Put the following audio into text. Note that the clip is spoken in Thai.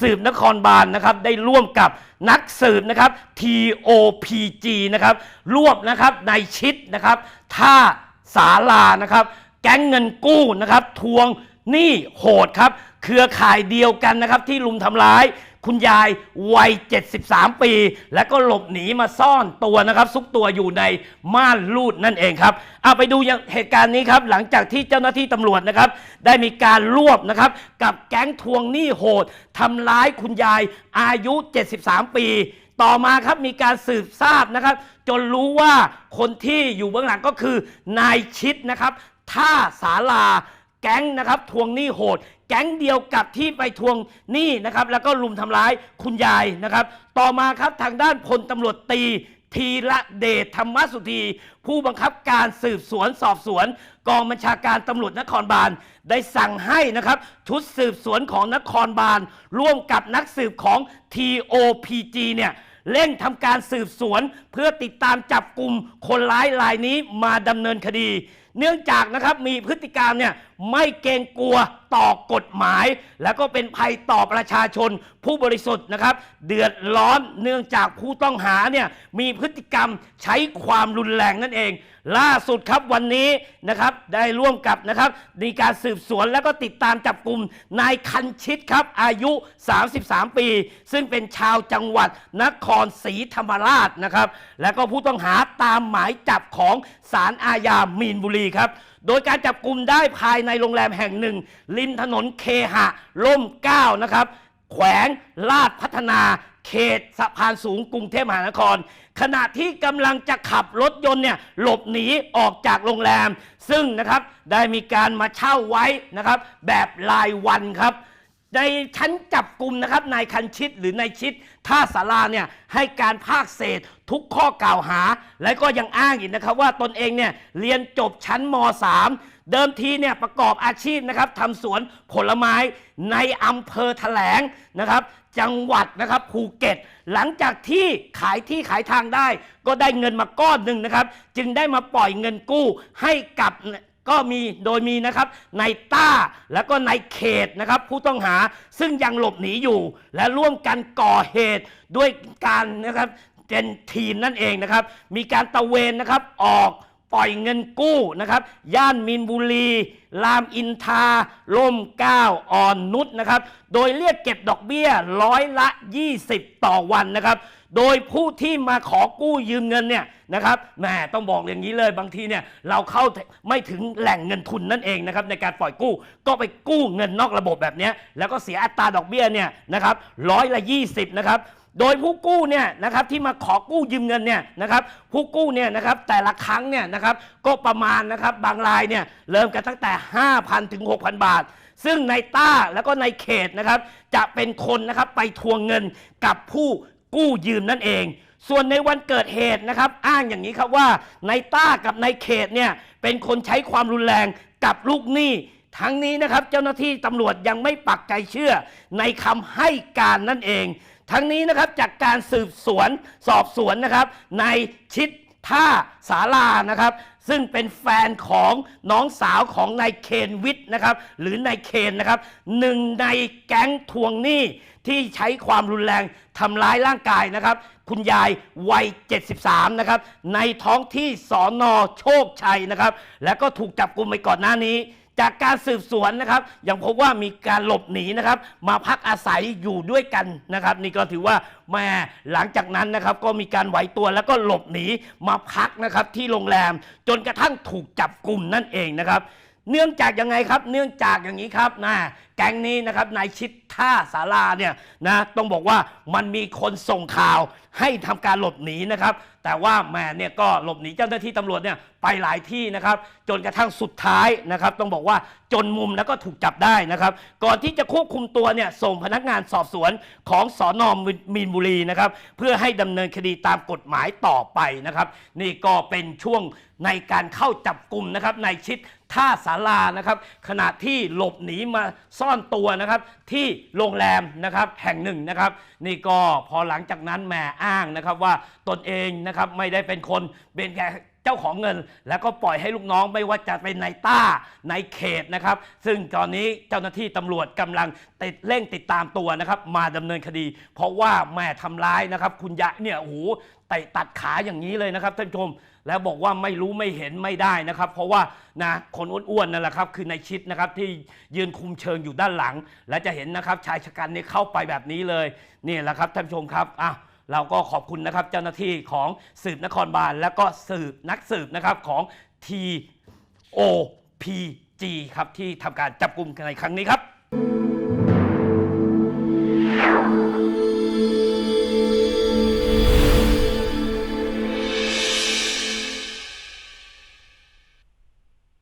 สืบนครบาลนะครับได้ร่วมกับนักสืบนะครับ TOPG นะครับรวบนะครับนายชิดนะครับท่าสาลานะครับ แก๊งเงินกู้นะครับ ทวงหนี้โหดครับ เครือข่ายเดียวกันนะครับที่ลุมทำร้าย คุณยายวัย 73 ปี แล้วก็หลบหนีมาซ่อนตัวนะครับซุกตัวอยู่ในม่านรูดนั่นเองครับเอาไปดูเหตุการณ์นี้ครับหลังจากที่เจ้าหน้าที่ตำรวจนะครับได้มีการรวบนะครับกับแก๊งทวงหนี้โหดทำร้ายคุณยายอายุ 73 ปีต่อมาครับมีการสืบทราบนะครับ จนรู้ว่าคนที่อยู่เบื้องหลังก็คือนายชิดนะครับท่าสาลา แก๊งนะครับทวงหนี้โหด แก๊งเดียวกับที่ไปทวงหนี้นะครับแล้วก็ลุมทำร้ายคุณยายนะครับ ต่อมาครับทางด้านพลตำรวจตีทีละเดชธรรมสุธี ผู้บังคับการสืบสวนสอบสวน กองบัญชาการตำรวจนครบาล ได้สั่งให้นะครับชุดสืบสวนของนครบาล ร่วมกับนักสืบของ TOPG เนี่ยเร่งทำการสืบสวนเพื่อติดตามจับกลุ่มคนร้ายรายนี้มาดำเนินคดี เนื่องจากนะครับมีพฤติกรรมเนี่ยไม่เกรงกลัวต่อกฎหมาย แล้วก็เป็นภัยต่อประชาชนผู้บริสุทธิ์นะครับ เดือดร้อนเนื่องจากผู้ต้องหาเนี่ยมีพฤติกรรมใช้ความรุนแรงนั่นเอง ล่าสุดครับวันนี้นะครับได้ร่วมกับนะครับในการสืบสวนแล้วก็ติดตามจับกลุ่มนายคันชิตครับอายุ 33 ปี ซึ่งเป็นชาวจังหวัดนครศรีธรรมราชนะครับ แล้วก็ผู้ต้องหาตามหมายจับของศาลอาญามีนบุรีครับ โดยการจับกลุ่มได้ภายในโรงแรมแห่งหนึ่ง ริมถนนเคหะล่มเก้านะครับ แขวงลาดพัฒนาเขตสะพานสูงกรุงเทพมหานคร ขณะที่กำลังจะขับรถยนต์เนี่ยหลบหนีออกจากโรงแรม ซึ่งนะครับได้มีการมาเช่าไว้นะครับ แบบรายวันครับ ในชั้นจับกลุ่มนะครับนายคันชิตหรือนายชิตท่าสาราเนี่ยให้การภาคเศษทุกข้อกล่าวหา และก็ยังอ้างอีกนะครับว่าตนเองเนี่ยเรียนจบชั้นม .3 เดิมทีเนี่ยประกอบอาชีพนะครับทำสวนผลไม้ในอำเภอแถลงนะครับ จังหวัดนะครับภูเก็ต หลังจากที่ขายที่ขายทางได้ ก็ได้เงินมาก้อนหนึ่งนะครับ จึงได้มาปล่อยเงินกู้ให้กับ ก็มีโดยมีนะครับนายต้าแล้วก็นายเขตนะครับผู้ต้องหาซึ่งยังหลบหนีอยู่ และร่วมกันก่อเหตุด้วยการนะครับเป็นทีมนั่นเองนะครับ มีการตะเวนนะครับออก ปล่อยเงินกู้นะครับ ย่านมินบุรี รามอินทราล่มเก้าอ่อนนุชนะครับ โดยเรียกเก็บดอกเบี้ยร้อยละ 20 ต่อวันนะครับ โดยผู้ที่มาขอกู้ยืมเงินเนี่ยนะครับแหมต้องบอกอย่างนี้เลยบางทีเนี่ยเราเข้าไม่ถึงแหล่งเงินทุนนั่นเองนะครับในการปล่อยกู้ก็ไปกู้เงินนอกระบบแบบนี้แล้วก็เสียอัตราดอกเบี้ยเนี่ยนะครับร้อยละ 20 นะครับ โดยผู้กู้เนี่ยนะครับที่มาขอกู้ยืมเงินเนี่ยนะครับผู้กู้เนี่ยนะครับแต่ละครั้งเนี่ยนะครับก็ประมาณนะครับบางรายเนี่ยเริ่มกันตั้งแต่ 5,000 ถึง 6,000 บาท ซึ่งในต้าแล้วก็ในเขตนะครับจะเป็นคนนะครับไปทวงเงินกับผู้กู้ยืมนั่นเอง ส่วนในวันเกิดเหตุนะครับอ้างอย่างนี้ครับว่าในต้ากับในเขตเนี่ยเป็นคนใช้ความรุนแรงกับลูกหนี้ทั้งนี้นะครับเจ้าหน้าที่ตำรวจยังไม่ปักใจเชื่อในคำให้การนั่นเอง ทั้งนี้นะครับจากการสืบสวนสอบสวนนะครับในชิดท่าสารานะครับ ซึ่งเป็นแฟนของน้องสาวของนายเคนวิทย์นะครับ หรือนายเคนนะครับหนึ่งในแก๊งทวงหนี้ที่ใช้ความรุนแรงทำร้ายร่างกายนะครับ คุณยายวัย 73 นะครับ ในท้องที่สอนอโชคชัยนะครับ แล้วก็ถูกจับกลุ่มไปก่อนหน้านี้ จากการสืบสวนนะครับยังพบว่ามีการหลบหนีนะครับมาพักอาศัยอยู่ด้วยกันนะครับ นี่ก็ถือว่าแม่หลังจากนั้นนะครับก็มีการไหวตัวแล้วก็หลบหนีมาพักนะครับที่โรงแรมจนกระทั่งถูกจับกลุ่มนั่นเองนะครับ เนื่องจากยังไงครับ เนื่องจากอย่างนี้ครับนะแก๊งนี้นะครับนายชิดท่าสาราเนี่ยนะต้องบอกว่ามันมีคนส่งข่าวให้ทำการหลบหนีนะครับ แต่ว่าแม่เนี่ยก็หลบหนีเจ้าหน้าที่ตำรวจเนี่ยไปหลายที่นะครับ จนกระทั่งสุดท้ายนะครับ ต้องบอกว่าจนมุมแล้วก็ถูกจับได้นะครับ ก่อนที่จะควบคุมตัวเนี่ยส่งพนักงานสอบสวนของสอนอมีนบุรีนะครับ เพื่อให้ดำเนินคดีตามกฎหมายต่อไปนะครับ นี่ก็เป็นช่วงในการเข้าจับกลุ่มนะครับในชิด ท่าสารานะครับขณะที่หลบหนีมาซ่อนตัวนะครับที่โรงแรมนะครับแห่งหนึ่งนะครับ นี่ก็พอหลังจากนั้นแหม่อ้างนะครับว่าตนเองนะครับไม่ได้เป็นคนเป็นแค่เจ้าของเงินแล้วก็ปล่อยให้ลูกน้องไม่ว่าจะเป็นในต้าในเขตนะครับ ซึ่งตอนนี้เจ้าหน้าที่ตำรวจกำลังติดเร่งติดตามตัวนะครับ มาดำเนินคดี เพราะว่าแม่ทำร้ายนะครับ คุณยะเนี่ยโอ้โหเตะตัดขาอย่างนี้เลยนะครับท่านผู้ชม แล้วบอกว่าไม่รู้ไม่เห็นไม่ได้นะครับ เพราะว่านะคนอ้วนๆนั่นแหละครับคือในชิดนะครับที่ยืนคุมเชิงอยู่ด้านหลัง และจะเห็นนะครับชายชะกันนี่เข้าไปแบบนี้เลยนี่แหละครับท่านผู้ชมครับอะเราก็ขอบคุณนะครับเจ้าหน้าที่ของสืบนครบาลแล้วก็สืบนักสืบนะครับของ T O P G ครับที่ทำการจับกลุ่มในครั้งนี้ครับ